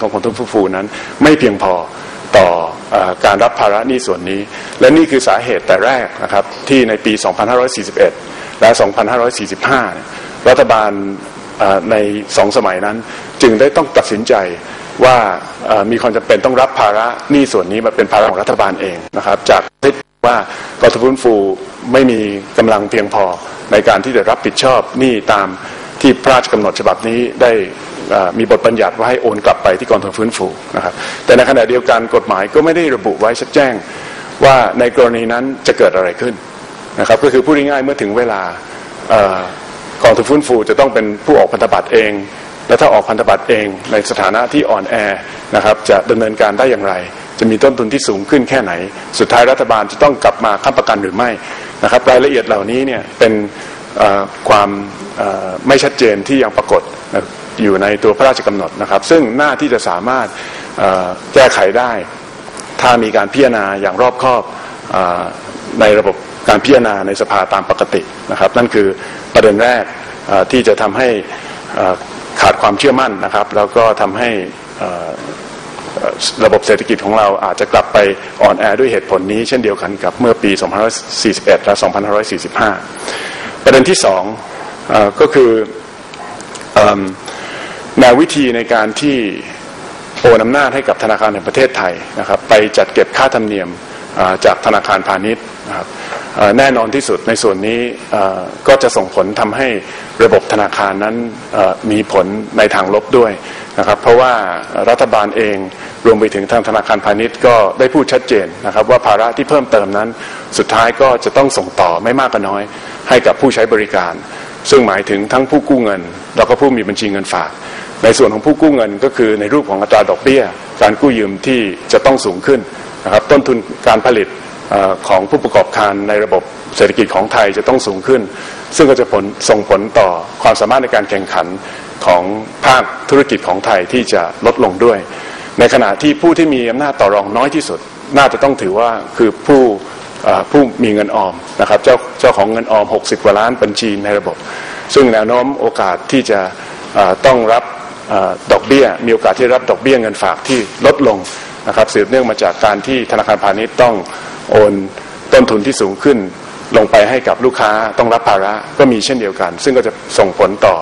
ของกองทุนฟื้นฟูนั้น ไม่เพียงพอต่ออการรับภาระหนี้ส่วนนี้ และนี่คือสาเหตุแต่แรกนะครับที่ในปี 2541 และ 2545 รัฐบาลในสองสมัยนั้นจึงได้ต้องตัดสินใจว่ามีความจำเป็นต้องรับภาระหนี้ส่วนนี้มาเป็นภาระของรัฐบาลเองนะครับ จากที่ว่ากองทุนฟื้นฟูไม่มีกำลังเพียงพอในการที่จะรับผิดชอบหนี้ตามที่พระราชกำหนดฉบับนี้ได้ มีบทบัญญัติว่าให้โอนกลับไปที่กองทุนฟื้นฟูนะครับ แต่ในขณะเดียวกันกฎหมายก็ไม่ได้ระบุไว้ชัดแจ้งว่าในกรณีนั้นจะเกิดอะไรขึ้นนะครับ ก็คือพูดง่ายๆเมื่อถึงเวลากองทุนฟื้นฟูจะต้องเป็นผู้ออกพันธบัตรเอง และถ้าออกพันธบัตรเองในสถานะที่อ่อนแอนะครับ จะดำเนินการได้อย่างไร จะมีต้นทุนที่สูงขึ้นแค่ไหน สุดท้ายรัฐบาลจะต้องกลับมาค้ำประกันหรือไม่นะครับรายละเอียดเหล่านี้เนี่ยเป็นความไม่ชัดเจนที่ยังปรากฏ อยู่ในตัวพระราชกำหนดนะครับ ซึ่งหน้าที่จะสามารถแก้ไขได้ ถ้ามีการพิจารณาอย่างรอบคอบในระบบการพิจารณาในสภาตามปกตินะครับ นั่นคือประเด็นแรกที่จะทำให้ขาดความเชื่อมั่นนะครับ แล้วก็ทำให้ระบบเศรษฐกิจของเราอาจจะกลับไปอ่อนแอด้วยเหตุผลนี้ เช่นเดียวกันกับเมื่อปี 2541 และ 2545 ประเด็นที่สองก็คือ แนววิธีในการที่โอนอำนาจให้กับธนาคารแห่งประเทศไทยนะครับ ไปจัดเก็บค่าธรรมเนียมจากธนาคารพาณิชย์นะครับแน่นอนที่สุดในส่วนนี้ก็จะส่งผลทำให้ระบบธนาคารนั้นมีผลในทางลบด้วยนะครับ เพราะว่ารัฐบาลเองรวมไปถึงทางธนาคารพาณิชย์ก็ได้พูดชัดเจนนะครับ ว่าภาระที่เพิ่มเติมนั้น สุดท้ายก็จะต้องส่งต่อไม่มากก็น้อยให้กับผู้ใช้บริการ ซึ่งหมายถึงทั้งผู้กู้เงิน แล้วก็ผู้มีบัญชีเงินฝาก ในส่วนของผู้กู้เงินก็คือในรูปของอัตราดอกเบี้ย การกู้ยืมที่จะต้องสูงขึ้นนะครับต้นทุนการผลิตของผู้ประกอบการในระบบเศรษฐกิจของไทยจะต้องสูงขึ้น ซึ่งก็จะผลส่งผลต่อความสามารถในการแข่งขันของภาคธุรกิจของไทยที่จะลดลงด้วย ในขณะที่ผู้ที่มีอำนาจต่อรองน้อยที่สุด น่าจะต้องถือว่าคือผู้ ผู้มีเงินออมนะครับเจ้าเจ้าของเงินออม 60กว่าล้านบัญชีในระบบ ซึ่งแนวโน้มโอกาสที่จะต้องรับดอกเบี้ย มีโอกาสที่รับดอกเบี้ยเงินฝากที่ลดลงนะครับสืบเนื่องมาจากการที่ธนาคารพาณิชย์ต้องโอนต้นทุนที่สูงขึ้น ลงไปให้กับลูกค้าต้องรับภาระก็มีเช่นเดียวกัน ซึ่งก็จะส่งผลต่อ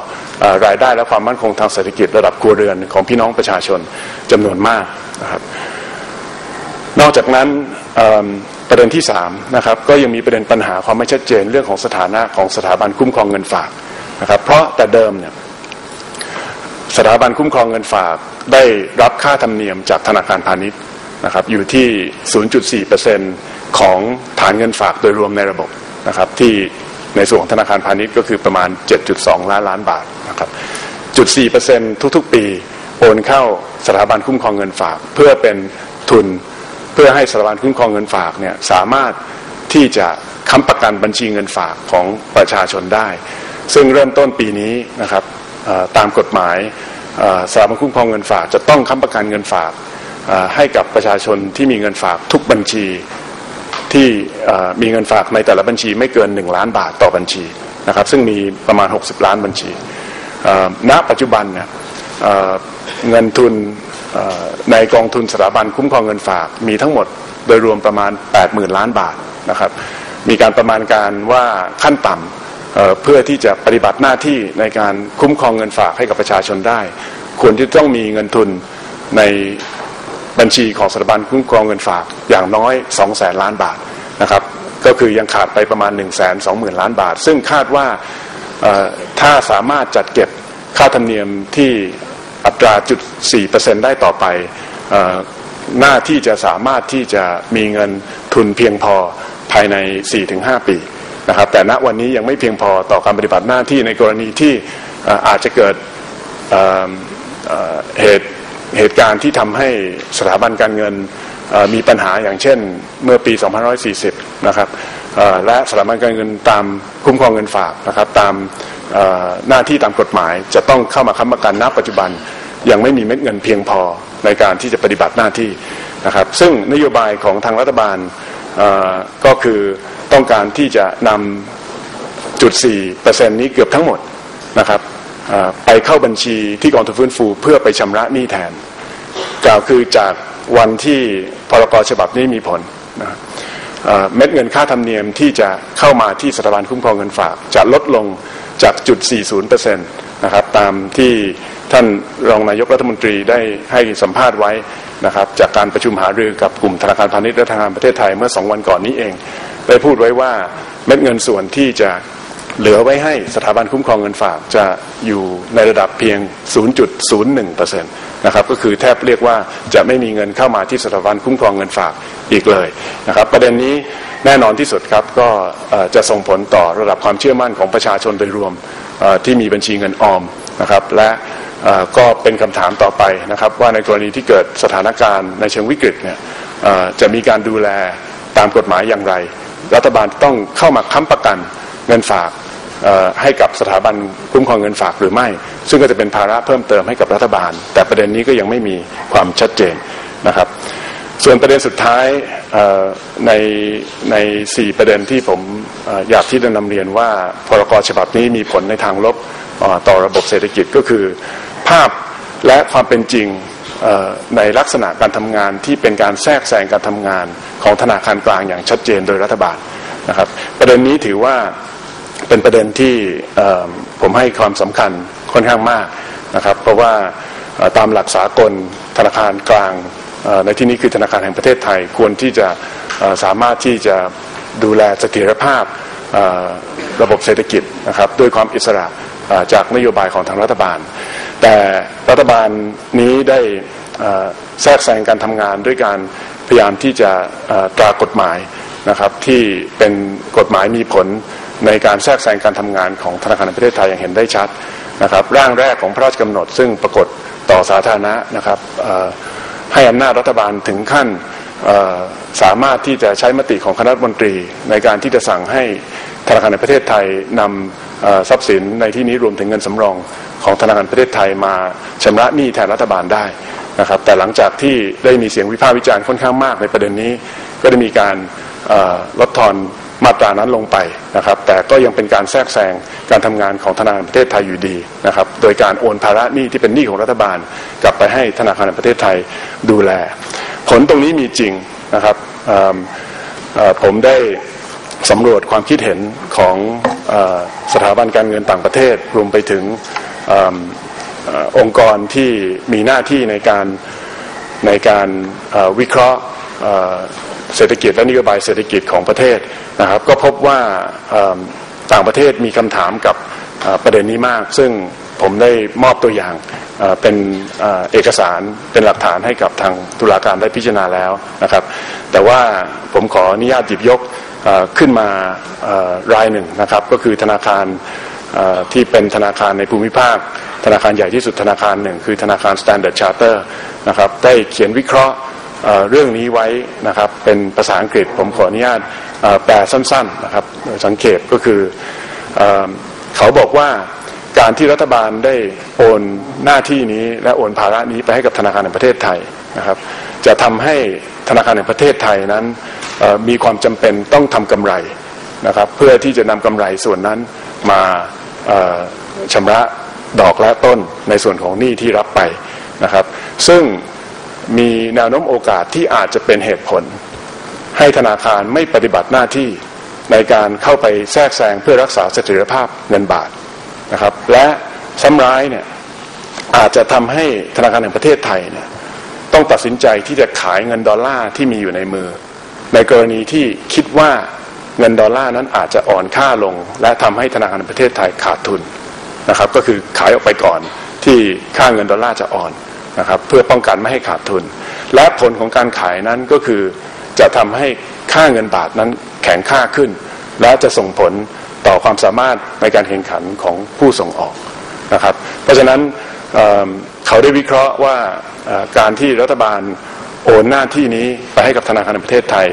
รายได้และความมั่นคงทางเศรษฐกิจระดับครัวเรือนของพี่น้องประชาชนจำนวนมากนะครับนอกจากนั้น ประเด็นที่สามนะครับก็ยังมีประเด็นปัญหาความไม่ชัดเจนเรื่องของสถานะของสถาบันคุ้มครองเงินฝากนะครับเพราะแต่เดิมเนี่ยสถาบันคุ้มครองเงินฝากได้รับค่าธรรมเนียมจากธนาคารพาณิชย์นะครับอยู่ที่ 0.4%ของฐานเงินฝากโดยรวมในระบบนะครับที่ในส่วนของธนาคารพาณิชย์ก็คือประมาณ 7.2 ล้านล้านบาทนะครับจุด4%ทุกๆ ปี โอนเข้าสถาบันคุ้มครองเงินฝาก เพื่อเป็นทุน พื่อให้สถาบันคุ้มครองเงินฝากเนี่ยสามารถที่จะค้ำประกันบัญชีเงินฝากของประชาชนได้ ซึ่งเริ่มต้นปีนี้นะครับตามกฎหมายสถาบันคุ้มครองเงินฝากจะต้องค้ำประกันเงินฝากให้กับประชาชนที่มีเงินฝากทุกบัญชีที่มีเงินฝากในแต่ละบัญชีไม่เกิน 1 ล้านบาทต่อบัญชีนะครับ ซึ่งมีประมาณ 60 ล้านบัญชีณปัจจุบันเนี่ยเงินทุน ในกองทุนสถาบันคุ้มครองเงินฝากมีทั้งหมดโดยรวมประมาณ 80,000 ล้านบาทนะครับ มีการประมาณการว่าขั้นต่ำเพื่อที่จะปฏิบัติหน้าที่ในการคุ้มครองเงินฝากให้กับประชาชนได้ ควรที่ต้องมีเงินทุนในบัญชีของสถาบันคุ้มครองเงินฝากอย่างน้อย2แสนล้านบาทนะครับ ก็คือยังขาดไปประมาณ1นึ่งแสนสองหมื่นล้านบาท ซึ่งคาดว่าถ้าสามารถจัดเก็บค่าธรรมเนียมที่ อัตราจุด4%ได้ต่อไปหน้าที่จะสามารถที่จะมีเงินทุนเพียงพอภายใน 4-5 ปีนะครับแต่ณวันนี้ยังไม่เพียงพอต่อการปฏิบัติหน้าที่ในกรณีที่อาจจะเกิดเหตุเหตุการณ์ที่ทำให้สถาบันการเงินมีปัญหาอย่างเช่นเมื่อปี 2540 นะครับและสถาบันการเงินตามคุ้มครองเงินฝากนะครับตาม หน้าที่ตามกฎหมาย จะต้องเข้ามาค้ำประกันณปัจจุบัน ยังไม่มีเม็ดเงินเพียงพอในการที่จะปฏิบัติหน้าที่นะครับ ซึ่งนโยบายของทางรัฐบาลก็คือต้องการที่จะนำจุด4%นี้เกือบทั้งหมดนะครับไปเข้าบัญชีที่กองทุนฟื้นฟูเพื่อไปชำระหนี้แทน กล่าวคือจากวันที่พรกฉบับนี้มีผลนะเม็ดเงินค่าธรรมเนียมที่จะเข้ามาที่สถาบันคุ้มครองเงินฝาก จะลดลง จากจุด 40%นะครับตามที่ท่านรองนายกรัฐมนตรีได้ให้สัมภาษณ์ไว้นะครับจากการประชุมหารือกับกลุ่มธนาคารพาณิชย์และธนาคารประเทศไทยเมื่อสองวันก่อนนี้เอง ได้พูดไว้ว่าเม็ดเงินส่วนที่จะเหลือไว้ให้สถาบันคุ้มครองเงินฝากจะอยู่ในระดับเพียง 0.01%นะครับก็คือแทบเรียกว่าจะไม่มีเงินเข้ามาที่สถาบันคุ้มครองเงินฝากอีกเลยนะครับประเด็นนี้ แน่นอนที่สุดครับก็จะส่งผลต่อระดับความเชื่อมั่นของประชาชนโดยรวมที่มีบัญชีเงินออมนะครับและก็เป็นคำถามต่อไปนะครับ ว่าในกรณีที่เกิดสถานการณ์ในเชิงวิกฤตเนี่ยจะมีการดูแลตามกฎหมายอย่างไร รัฐบาลต้องเข้ามาค้ำประกันเงินฝากให้กับสถาบันคุ้มครองเงินฝากหรือไม่ ซึ่งก็จะเป็นภาระเพิ่มเติมให้กับรัฐบาล แต่ประเด็นนี้ก็ยังไม่มีความชัดเจนนะครับ ส่วนประเด็นสุดท้ายในในสี่ประเด็นที่ผมอยากที่จะนำเรียนว่าพรกฉบับนี้มีผลในทางลบต่อระบบเศรษฐกิจก็คือ ภาพและความเป็นจริงในลักษณะการทำงานที่เป็นการแทรกแซงการทำงานของธนาคารกลางอย่างชัดเจนโดยรัฐบาลนะครับประเด็นนี้ถือว่าเป็นประเด็นที่ผมให้ความสำคัญค่อนข้างมากนะครับ เพราะว่าตามหลักสากลธนาคารกลาง ในที่นี้คือธนาคารแห่งประเทศไทยควรที่จะสามารถที่จะดูแลเสถียรภาพระบบเศรษฐกิจนะครับด้วยความอิสระจากนโยบายของทางรัฐบาล แต่รัฐบาลนี้ได้แทรกแซงการทำงานด้วยการพยายามที่จะตรากฎหมายนะครับที่เป็นกฎหมายมีผลในการแทรกแซงการทำงานของธนาคารแห่งประเทศไทยอย่างเห็นได้ชัดนะครับร่างแรกของพระราชกำหนดซึ่งปรากฏต่อสาธารณะนะครับ ให้อำนาจรัฐบาลถึงขั้นสามารถที่จะใช้มติของคณะรัฐมนตรี ในการที่จะสั่งให้ธนาคารแห่งประเทศไทยนำทรัพย์สินในที่นี้รวมถึงเงินสำรองของธนาคารประเทศไทยมาชำระหนี้แทนรัฐบาลได้นะครับแต่หลังจากที่ได้มีเสียงวิพากษ์วิจารณ์ค่อนข้างมากในประเด็นนี้ ก็ได้มีการลดทอน มาตรานั้นลงไปนะครับ แต่ก็ยังเป็นการแทรกแซงการทำงานของธนาคารแห่งประเทศไทยอยู่ดีนะครับ โดยการโอนภาระหนี้ที่เป็นหนี้ของรัฐบาล กลับไปให้ธนาคารแห่งประเทศไทยดูแล ผลตรงนี้มีจริงนะครับผมได้สำรวจความคิดเห็นของอสถาบันการเงินต่างประเทศ รวมไปถึงอองค์กรที่มีหน้าที่ในการในการวิเคราะห์ เศรษฐกิจและนโยบายเศรษฐกิจของประเทศนะครับ ก็พบว่าต่างประเทศมีคำถามกับประเด็นนี้มาก ซึ่งผมได้มอบตัวอย่างเป็นเอกสารเป็นหลักฐานให้กับทางตุลาการได้พิจารณาแล้วนะครับ แต่ว่าผมขออนุญาตหยิบยกขึ้นมารายหนึ่งนะครับ ก็คือธนาคารที่เป็นธนาคารในภูมิภาค ธนาคารใหญ่ที่สุดธนาคารหนึ่ง คือธนาคาร Standard Charter นะครับได้เขียนวิเคราะห์ เรื่องนี้ไว้นะครับเป็นภาษาอังกฤษผมขออนุญาตแปลสั้นๆนะครับสังเกตก็คือเอเขาบอกว่าการที่รัฐบาลได้โอนหน้าที่นี้และโอนภาระนี้ไปให้กับธนาคารแห่งประเทศไทยนะครับ จะทำให้ธนาคารแห่งประเทศไทยนั้นมีความจำเป็นต้องทำกำไรนะครับเพื่อที่จะนำกำไรส่วนนั้นมาเอ่อชำระดอกและต้นในส่วนของหนี้ที่รับไปนะครับ ซึ่ง มีแนวโน้มโอกาสที่อาจจะเป็นเหตุผล ให้ธนาคารไม่ปฏิบัติหน้าที่ในการเข้าไปแทรกแซงเพื่อรักษาเสถียรภาพเงินบาทนะครับ และซ้ำร้ายเนี่ยอาจจะทำให้ธนาคารแห่งประเทศไทยเนี่ยต้องตัดสินใจที่จะขายเงินดอลลาร์ที่มีอยู่ในมือ ในกรณีที่คิดว่าเงินดอลลาร์นั้นอาจจะอ่อนค่าลง และทำให้ธนาคารแห่งประเทศไทยขาดทุนนะครับ ก็คือขายออกไปก่อนที่ค่าเงินดอลลาร์จะอ่อน นะครับเพื่อป้องกันไม่ให้ขาดทุน และผลของการขายนั้นก็คือจะทำให้ค่าเงินบาทนั้นแข็งค่าขึ้น และจะส่งผลต่อความสามารถในการแข่งขันของผู้ส่งออกนะครับ เพราะฉะนั้นเเขาได้วิเคราะห์ว่าการที่รัฐบาลโอนหน้าที่นี้ไปให้กับธนาคารแห่งประเทศไทย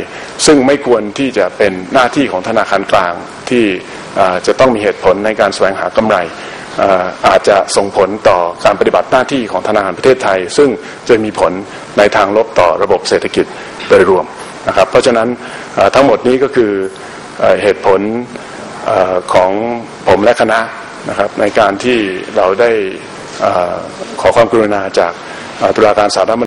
ซึ่งไม่ควรที่จะเป็นหน้าที่ของธนาคารกลางที่จะต้องมีเหตุผลในการแสวงหากำไร อาจจะส่งผลต่อการปฏิบัติหน้าที่ของธนาคารประเทศไทย ซึ่งจะมีผลในทางลบต่อระบบเศรษฐกิจโดยรวมนะครับเพราะฉะนั้นทั้งหมดนี้ก็คือเอ่อเหตุผลอของผมและคณะนะครับในการที่เราได้อขอความกรุณาจากตุลาการสารรัฐ